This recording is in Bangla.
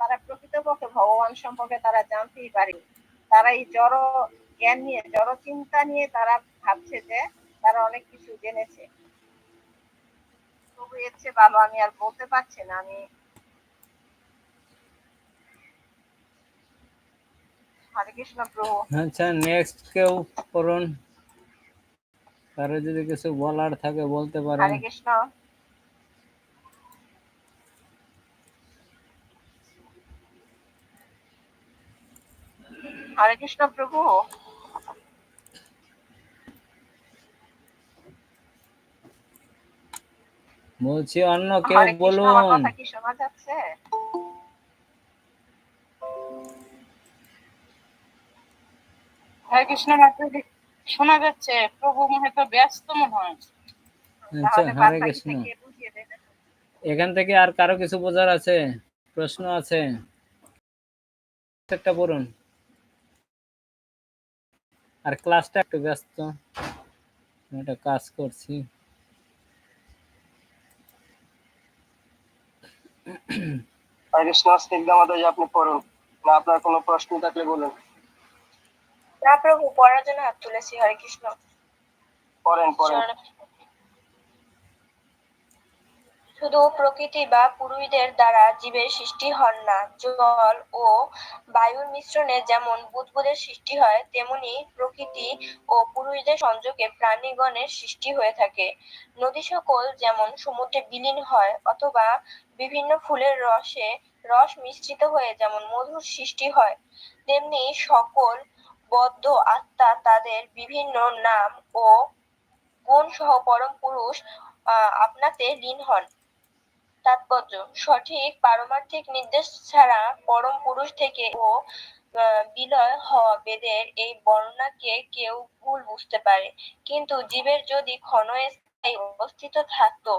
তারা প্রকৃতপক্ষে ভগবান সম্পর্কে তারা জানতেই পারেনি তারা এই জড় জ্ঞান নিয়ে জড় চিন্তা নিয়ে তারা ভাবছে যে তারা অনেক কিছু জেনেছে। তবু এর চেয়ে ভালো আমি আর বলতে পারছি না আমি হরে কৃষ্ণ প্রভু। আচ্ছা নেক্সট কেউ করুন। কারও যদি কিছু বলার থাকে বলতে পারেন। হরে কৃষ্ণ হরে কৃষ্ণ প্রভু। বলছি অন্য কেউ বলুন। কি শোনা যাচ্ছে? হরে কৃষ্ণ শোনা যাচ্ছে প্রভু হয়তো ব্যস্ত মনে হয়। আচ্ছা হরে কৃষ্ণ এখান থেকে আর কারও কিছু বোঝার আছে? প্রশ্ন আছে? একটা পড়ুন। আর ক্লাসটা একটু ব্যস্ত। একটা কাজ করছি। আইরিশ আপনি পড়ুন। না আপনার কোনো প্রশ্ন থাকলে বলুন। না প্রভু পড়ার জন্য হাত তুলেছি হরে কৃষ্ণ। পড়েন পড়েন। শুধু প্রকৃতি বা পুরুষদের দ্বারা জীবের সৃষ্টি হন না, জল ও বায়ুর মিশ্রণে যেমন বুদবুদের সৃষ্টি হয়, তেমনি প্রকৃতি ও পুরুষদের সংযোগে প্রাণীগণের সৃষ্টি হয়ে থাকে। নদী সকল যেমন সমুদ্রে বিলীন হয় অথবা বিভিন্ন ফুলের রসে রস মিশ্রিত হয়ে যেমন মধুর সৃষ্টি হয়, তেমনি সকল বদ্ধ আত্মা তাদের বিভিন্ন নাম ও গুণ সহ পরম পুরুষ আপনাতে লীন হন। তাৎপর্য। সঠিক পারমার্থিক নির্দেশ ছাড়া পরম পুরুষ থেকে ও বিলয় হওয়া বেদের এই বর্ণনাকে কেউ ভুল বুঝতে পারে। কিন্তু জীবের যদি ক্ষণস্থায়ী অবস্থিত থাকতো